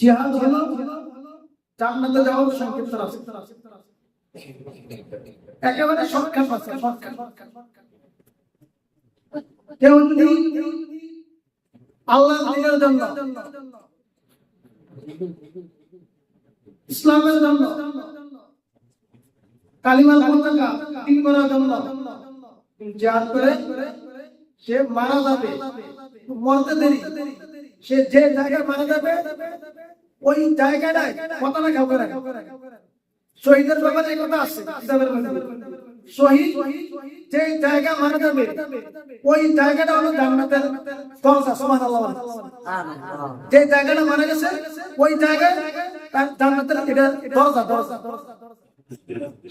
জিহাদ হলো জান্নাতে যাওয়ার সংক্ষিপ্ত একেবারে ইসলামের জন্য পতাকা জন্য সে মারা যাবে। মরতে দেরি। সে যে জায়গায় মারা যাবে ওই জায়গাটায় পতাকা খাও করে শহীদের ব্যাপারে কথা আছে শহীদ যে জায়গা মারা যাবে ওই জায়গাটা হলো জান্নাতের দরজা সুবহানাল্লাহ যে জায়গাটা মারা গেছে ওই জায়গায় তার জান্নাতের এটা দরজা দরজা।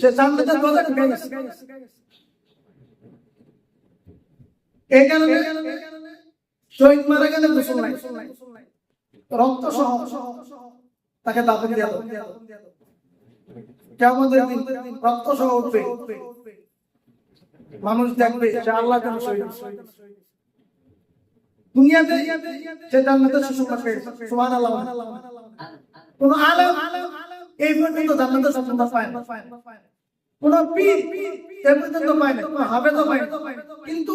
সে জান্নাতের দরজা ঢুকে গেছে। এই কারণে শহীদ মারা গেলে গোসল নাই। রক্ত সহ তাকে দাফন দেওয়া হবে। কেমনের দিন রক্ত সহ উঠবে। মানুষ দেখবে যে আল্লাহ যেন শহীদ দুনিয়াতে সে জান্নাতের সুসংবাদ পেয়েছে সুবহানাল্লাহ। কোন আলেম এই পর্যন্ত জান্নাতের সুসংবাদ পায় না। কোন পীর এই পর্যন্ত পায় না কোন হাফেজও পায় না। কিন্তু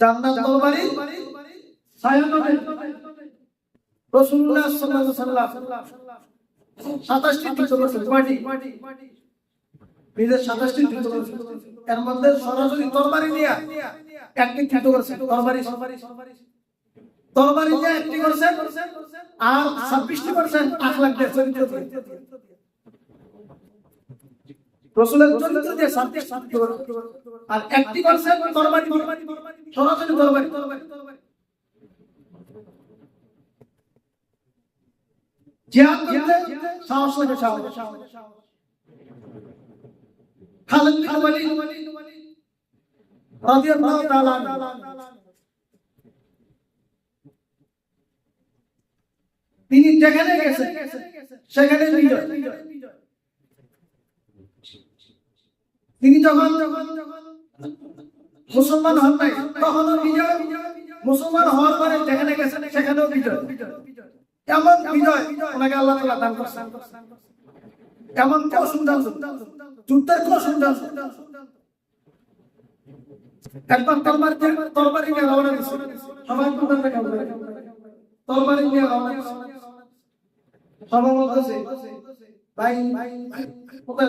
জান্নাত তরবারি ছায়া নবে রাসূলুল্লাহ সাল্লাল্লাহু 27টি তীর্থ নিজের 27টি তীর্থ করেছেন। এর মধ্যে সরাসরি তরবারি নিয়ে একটি করেছেন। আর ছাব্বিশটি করেছেন আখলাক দিয়ে চরিত্র দিয়ে। তিনি যেখানে গেছেন সেখানে বিজয়। তিনি যখন মুসলমান হন নাই, তখনও বিজয়, মুসলমান হওয়ার পরে যেখানে গেছেন, সেখানেও বিজয়। এমন বিজয় ওনাকে আল্লাহ তাআলা দান করছেন। এমন কৌশল দান যুদ্ধের কৌশল দান একবার তরবারি তরবারি নিয়ে রওনা সবাই থেকে তরবারি নিয়ে রওনা সবাই বলতেছে, ভাই কোথায়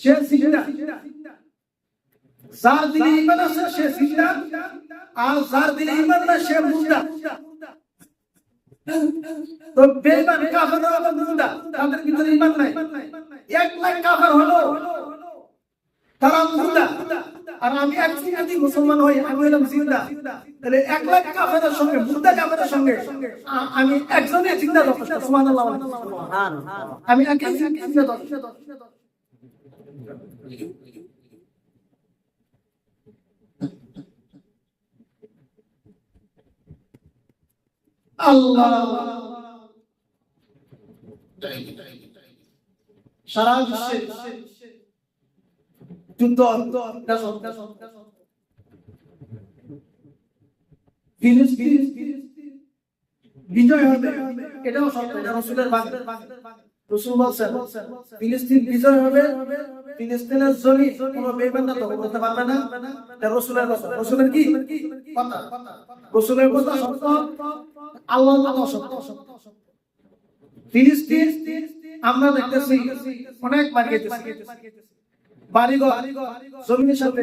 সে জিন্দা। যার দিলে ঈমান আছে সে জিন্দা। আর যার দিলে ঈমান না সে মুর্দা। তো বেঈমান কাফের আবার মুর্দা। তাদের ভিতরে ঈমান নাই। এক লাখ কাফের হলো তারা মুর্দা। আর আমি একজন যদি মুসলমান হই আমি হলাম জিন্দা। তাহলে এক লাখ কাফেরের সঙ্গে মুর্দা কাফেরের সঙ্গে আমি একজনই জিন্দা যথেষ্ট। সুবহানাল্লাহ আমি একই জিন্দা যথেষ্ট। আল্লাহ। সারা বিশ্বে যুদ্ধ বিজয় হবে এটাও এটা রসুলের বাণী রসুল বলছেন, ফিলিস্তিন বিজয় হবে, ফিলিস্তিনের জমি করতে পারবে না। এটা রসুলের কথা। রসুলের কি? রসুলের কথা সত্য? আল্লাহর কথা সত্য ফিলিস্তিন, আমরা দেখতেছি, অনেক মার খেতেছি বাড়িঘর জমিনের সাথে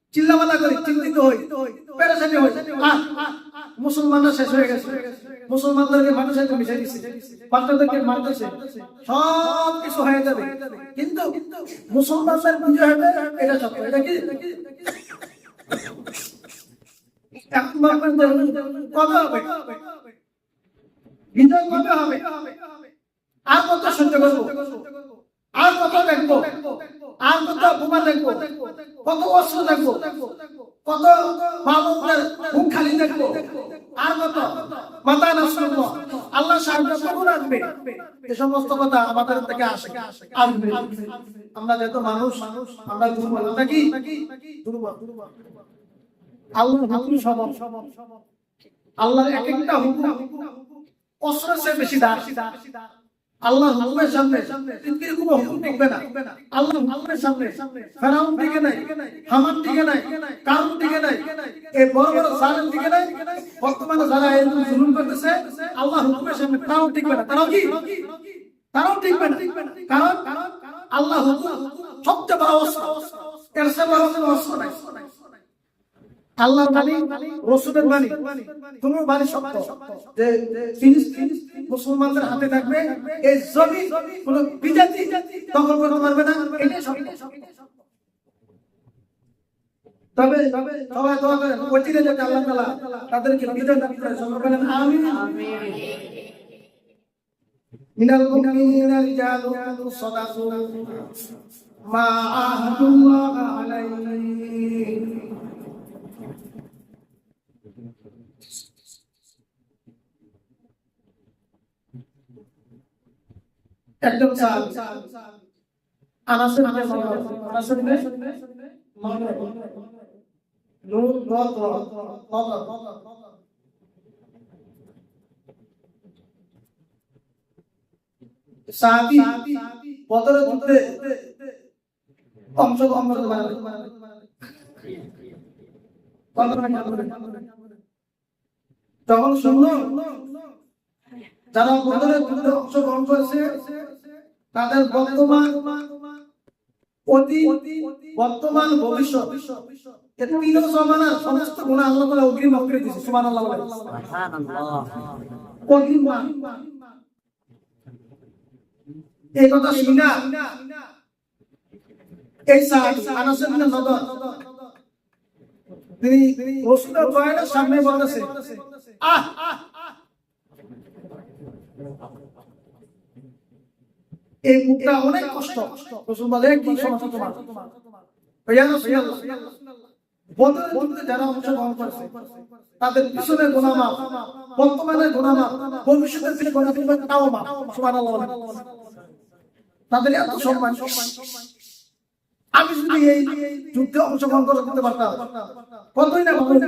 চিল্লামালা করি চিন্তিত হই, পেরেশানি হই। মুসলমানরা শেষ হয়ে গেছে। মুসলমানদেরকে মানুষের সাথে মিশে দিচ্ছে বাচ্চাদেরকে মারতেছে। সব কিছু হয়ে যাবে। কিন্তু মুসলমানদের হবে এটা সত্য। এটা কি? কবে হবে? আর কত সহ্য করব? আর কত দেখব। আর কত বোমা দেখব। কত অস্ত্র দেখব। কত মামুদের মুখ খালি দেখব। আর কত মাথা নষ্ট করব। আল্লাহ সাহায্য কখন আসবে। এ সমস্ত কথা আমাদের থেকে আসে। আসবে। আমরা যেহেতু মানুষ, আমরা দুর্বল নাকি দুর্বল। আল্লাহ হুকুম সবল আল্লাহর এক একটা হুকুম অস্ত্রের চেয়ে বেশি দাম। আল্লাহ হুকুমের সামনে পৃথিবীর কোনো হুকুম টিকবে না। আল্লাহ হুকুমের সামনে ফেরাউন টিকে নাই, হামান টিকে নাই কারণ টিকে নাই, এই বড় বড় জালেম টিকে নাই। বর্তমানে যারা এই জুলুম করতেছে, আল্লাহ হুকুমের সামনে তারাও টিকবে না। তারাও কি? তারাও টিকবে না। কারণ আল্লাহ হুকুম সবচেয়ে বড় অস্ত্র। এর চেয়ে অস্ত্র নাই। আল্লাহর বাণী, রসুলের বাণী তোমার বাণী সত্য যে মুসলমানদের হাতে থাকবে, এই জমি কোন বিজাতি দখল করতে পারবে না তবে আল্লাহ একদম চাল আনাসের মনে আনাসের মনে নুন রত রত সাহাবী বদরের যুদ্ধে অংশগ্রহণ করতে পারে তখন শুনলো যারা বদরের যুদ্ধে অংশগ্রহণ করেছে, তাদের বর্তমান বর্তমান ভবিষ্যৎ এই কথা শুনা এই সাহাবী আনাস নদর তিনি রাসূলের বয়ানের সামনে বলতেছে, আহ তাদের এত সম্মান। আমি যদি এই যুদ্ধে অংশগ্রহণ করতে পারতাম কতই না কতই না।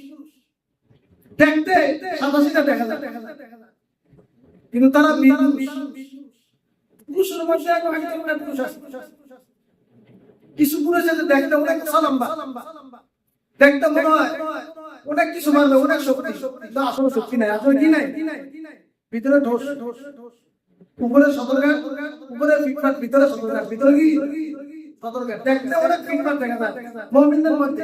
দেখতে সাদা সিধা দেখা যায়। কিন্তু তারা পুরুষের মধ্যে কিছু পুরুষ আছে, দেখতে অনেক সালাম্বা দেখতে মনে হয় অনেক কিছু মারবে, অনেক শক্তি। কিন্তু আসলে শক্তি নাই, আসলে কি নাই? ভিতরে ঢোস। উপরে সতর্কার উপরে ফিটফাট, ভিতরে সতর্কার ভিতরে কি? সতর্কার দেখতে অনেক ফিটফাট দেখা যায়। মুমিনদের মধ্যে।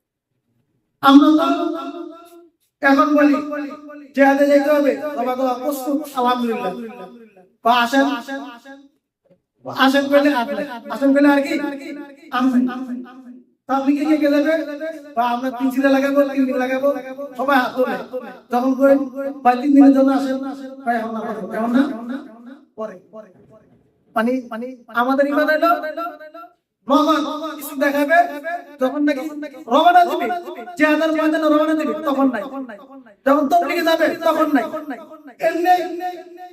আমরা এখন বলি জেহাদে যেতে হবে, বাবা তো প্রস্তুত আলহামদুলিল্লাহ। বা আসেন আসেন পেলে আসেন পেলে আর কি? দিনের জন্য আসেন। ভাই, এখন না কেমন না। পরে। পানি পানি আমাদের ইমান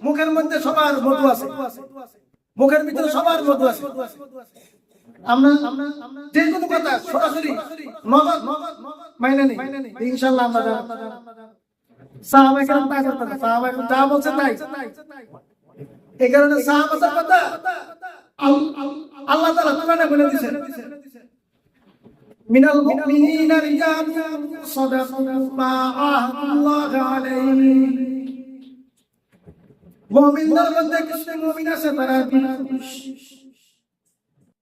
মুখের মধ্যে সবার মধু আছে। মুখের ভিতরে সবার মধু আছে। আমরা যে কোনো কথা সরাসরি নগদ মাইনে নেই। ইনশাআল্লাহ আমরা যা বলছে তাই। এই কারণে সাহাবাদের কথা আল্লাহ তাআলা কোরআনে বলে দিয়েছেন মিনাল মুমিনিনা রিজালুন সাদাকু মা আহাদুল্লাহ আলাইহি। মুমিনদের মধ্যে কিছু মুমিন আছে, তারা